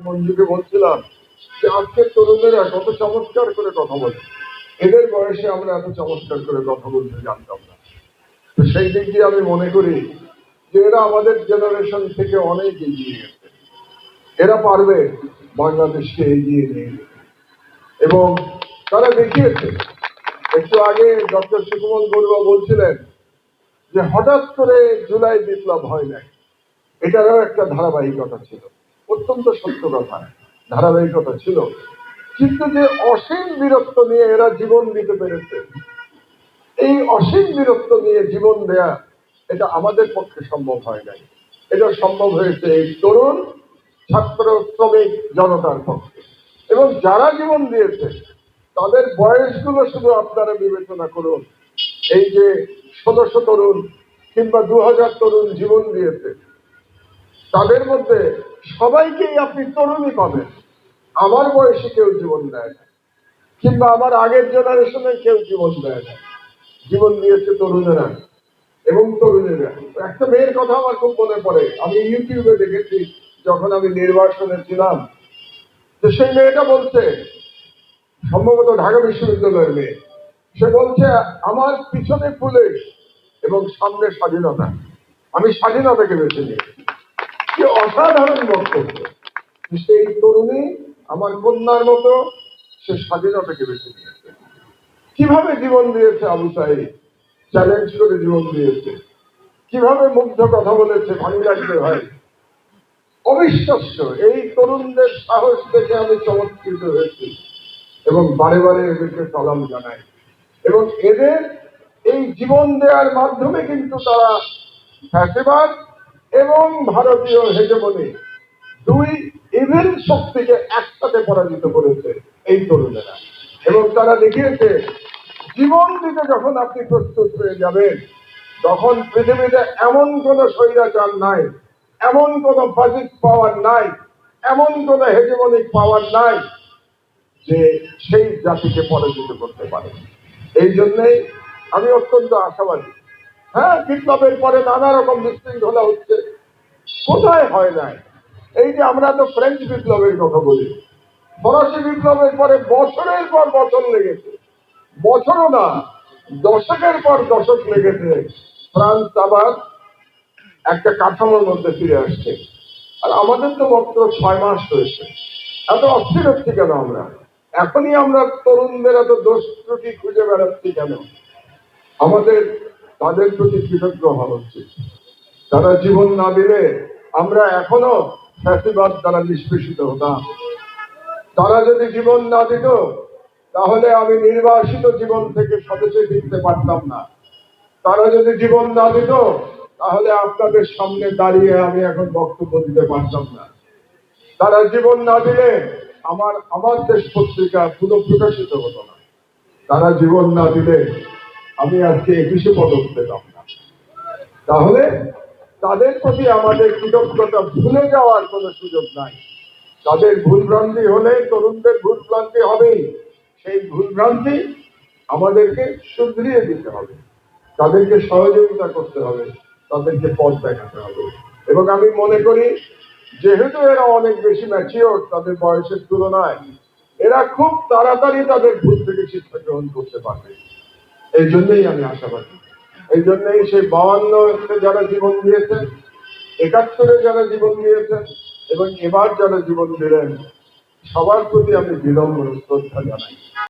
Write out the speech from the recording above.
মঞ্জুকে বলছিলাম যে আজকের তরুণেরা কত চমৎকার করে কথা বলে। এদের বয়সে আমরা এত চমৎকার করে কথা বলতে জানতাম না। তো সেই দিক দিয়ে আমি মনে করি যে এরা আমাদের জেনারেশন থেকে অনেক এগিয়ে গেছে। এরা পারবে বাংলাদেশকে এগিয়ে নিয়ে। এবং তারা দেখিয়েছে। একটু আগে ডক্টর সুকুমল বড়ুয়া বলছিলেন যে হঠাৎ করে জুলাই বিপ্লব হয় নাই। এটারও একটা ধারাবাহিকতা ছিল। অত্যন্ত সত্য কথা, ধারাবাহিকতা ছিল। কিন্তু যে অসীম বীরত্ব নিয়ে এরা জীবন দিতে পেরেছে, এই অসীম বীরত্ব নিয়ে জীবন দেয়া, এটা আমাদের পক্ষে সম্ভব হয় নাই। এটা সম্ভব হয়েছে এই তরুণ ছাত্র শ্রমিক জনতার পক্ষে। এবং যারা জীবন দিয়েছে, তাদের বয়সগুলো শুধু আপনারা বিবেচনা করুন। এই যে ষোলোশো তরুণ কিংবা দু হাজার তরুণ জীবন দিয়েছে তাদের মধ্যে সবাইকেই আপনি তরুণই পাবেন। আমার বয়সে কেউ জীবন দেয় না। কিংবা আমার আগের জেনারেশনে কেউ জীবন দেয় না। জীবন দিয়েছে তরুণেরা এবং তরুণেরা। একটা মেয়ের কথা আমার খুব মনে পড়ে। আমি ইউটিউবে দেখেছি, যখন আমি নির্বাসনে ছিলাম তো সেই মেয়েটা বলছে, সম্ভবত ঢাকা বিশ্ববিদ্যালয়ের মেয়ে, সে বলছে, আমার পিছনে পুলিশ এবং সামনে স্বাধীনতা। আমি স্বাধীনতাকে বেছে নিয়েছি। কি অসাধারণ বক্তব্য সেই তরুণী আমার কন্যার মতো সে স্বাধীনতাকে বেছে নিয়েছে। কীভাবে জীবন দিয়েছে আবু সাহেব চ্যালেঞ্জ করে জীবন দিয়েছে। কীভাবে মুগ্ধ কথা বলেছে লাগবে ভাই অবিশ্বাস্য। এই তরুণদের সাহস দেখে আমি চমৎকৃত হয়েছি এবং বারে বারে এদেরকে সালাম জানাই। এবং এদের এই জীবন দেওয়ার মাধ্যমে কিন্তু তারা ফ্যাসিবাদ এবং ভারতীয় হেজমনি দুই ইভিল শক্তিকে একসাথে পরাজিত করেছে এই তরুণেরা। এবং তারা দেখিয়েছে, জীবন দিতে যখন আপনি প্রস্তুত হয়ে যাবেন, তখন পৃথিবীতে এমন কোন স্বৈরাচার নাই, এমন কোন বাজিক পাওয়ার নাই, এমন কোন হেজমনিক পাওয়ার নাই যে সেই জাতিকে পরাজিত করতে পারে। এই জন্যই আমি অত্যন্ত আশাবাদী। হ্যাঁ বিপ্লবের পরে নানা রকম বিশৃঙ্খলা হচ্ছে। কোথায় হয় নাই? এই যে আমরা তো ফ্রেঞ্চ বিপ্লবের কথা বলি। ফরাসি বিপ্লবের পরে বছরের পর বছর লেগেছে। বছরও না, দশকের পর দশক লেগেছে। ফ্রান্স আবার একটা কাঠামোর মধ্যে ফিরে আসছে। আর আমাদের তো মাত্র ছয় মাস হয়েছে। এত অস্থির হচ্ছে কেন আমরা? এখনই আমরা তরুণদের এত দোষ ত্রুটি খুঁজে বেড়াচ্ছি কেন? আমাদের, তাদের প্রতি কৃতজ্ঞ হওয়া উচিত। তারা জীবন না দিলে আমরা এখনও ফ্যাসিবাদ দ্বারা নিষ্পেষিত হতাম তারা যদি জীবন না দিত, তাহলে আমি নির্বাসিত জীবন থেকে স্বদেশে ফিরতে পারতাম না। তারা যদি জীবন না দিত, তাহলে আপনাদের সামনে দাঁড়িয়ে আমি এখন বক্তব্য দিতে পারতাম না। তারা জীবন না দিলে আমার আমার দেশ পত্রিকা পুরো প্রকাশিত হতো না। তারা জীবন না দিলে আমি আজকে একুশে পদক পেতাম না। তাহলে তাদের প্রতি আমাদের কৃতজ্ঞতা ভুলে যাওয়ার কোনো সুযোগ নাই। তাদের ভুলভ্রান্তি হলে তরুণদের ভুলভ্রান্তি হবেই। সেই ভুলভ্রান্তি আমাদেরকে শুধরিয়ে দিতে হবে। তাদেরকে সহযোগিতা করতে হবে। তাদেরকে পথ দেখাতে হবে। এবং আমি মনে করি, যেহেতু এরা অনেক বেশি ম্যাচিওর তাদের বয়সের তুলনায়, এরা খুব তাড়াতাড়ি তাদের ভুল থেকে শিক্ষা গ্রহণ করতে পারবে। এই জন্যই আমি আশাবাদী। এই জন্যই সেই বাউান্নতে যারা জীবন দিয়েছেন, একাত্তরে যারা জীবন দিয়েছেন, এবং এবার যারা জীবন দিলেন, সবার প্রতি আমি বিলম্ব শ্রদ্ধা জানাই।